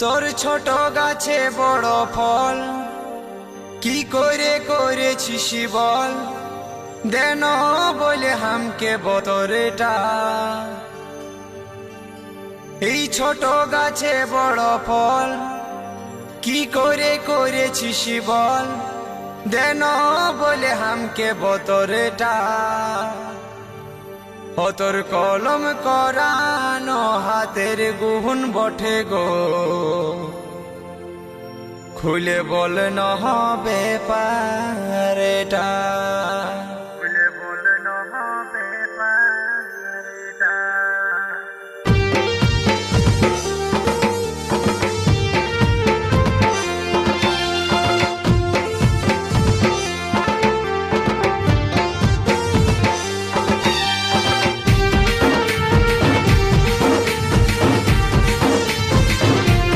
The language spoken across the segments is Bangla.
তোর ছোট গাছে বড় ফল। কি করে করেছিস বল দেন বলে হামকে বতরেটা এই ছোট গাছে বড় ফল। কি করে করেছিস বল দেন বলে হামকে বতরেটা অতর কলম করানো হা রাতের গুহন বঠে গো। খুলে বল ন হবে পারেটা।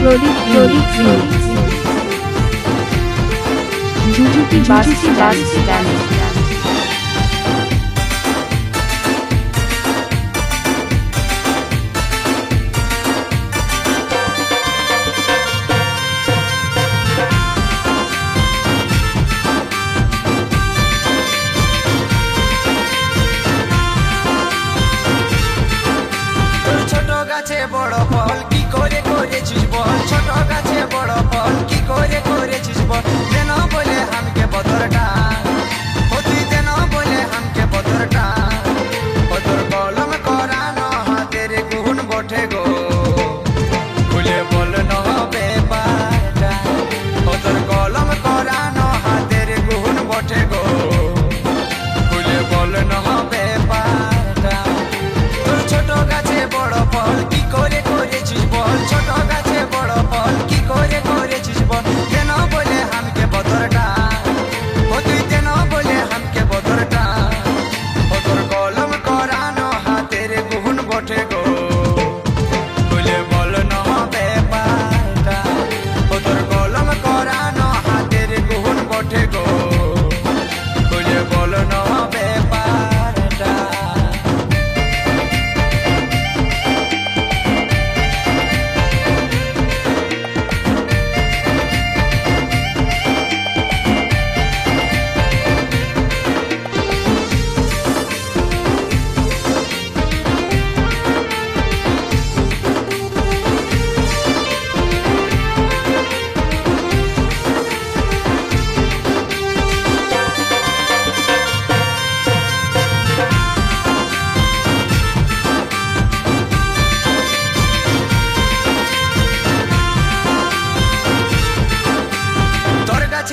প্রদীপ প্রদীপ জুজুটি বাস বাস স্ট্যান্ড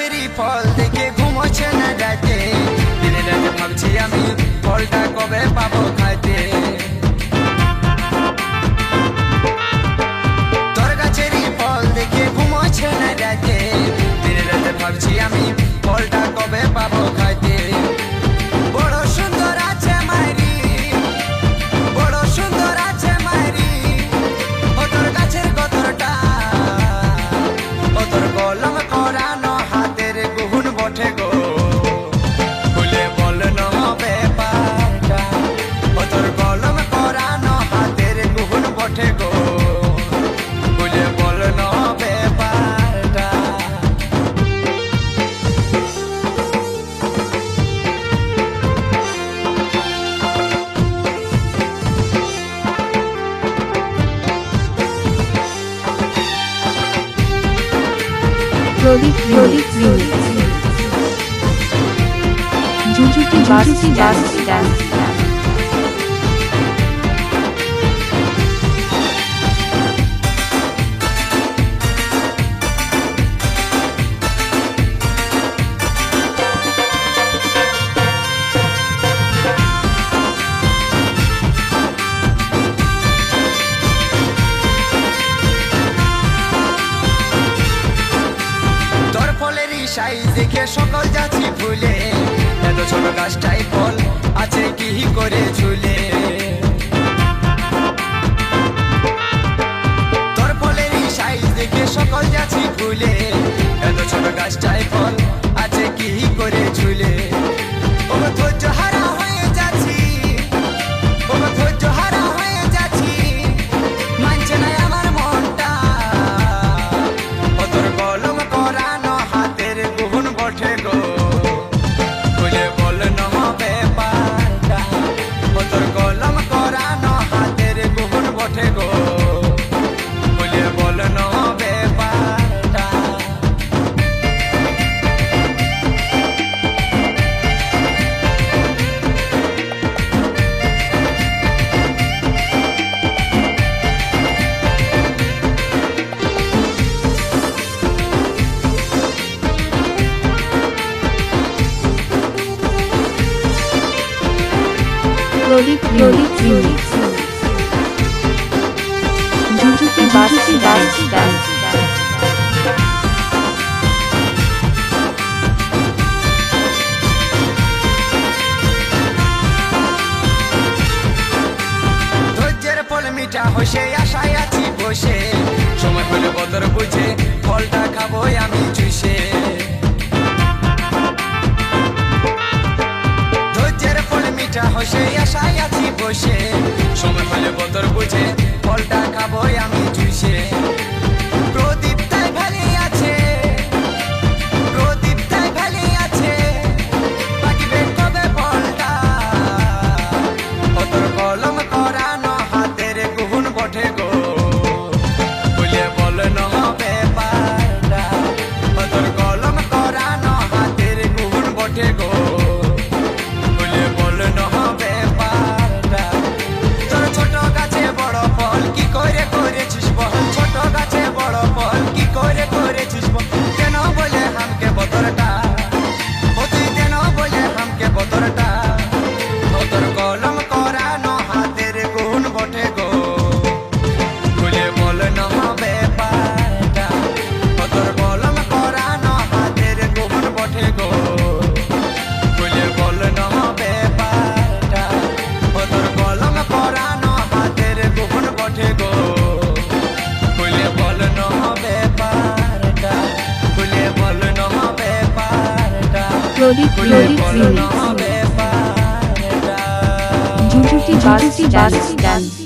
গাছেরই ফল দেখে ঘুমোচ্ছে না রাতে। দিনে রাতে ভাবছি আমি ফলটা কবে পাবো খাইতে। তোর গাছেরই ফল দেখে ঘুমোচ্ছে না রাতে। দিনে রাতে ভাবছি আমি Prodigy, Prodigy, Prodigy, Prodigy, Prodigy, Prodigy, সকল যাচ্ছি ভুলে। এত ছোট গাছটাই পর ললিত ললিত জুজুকি বাসি বাসি বাসি সে আশায় আছি বসে। সময় পেলে বতর বুঝে ফলটা খাব আমি চুষে। প্রদীপ প্রদীপ মিনি জুজুটি বাসটি ডান্স ডান্স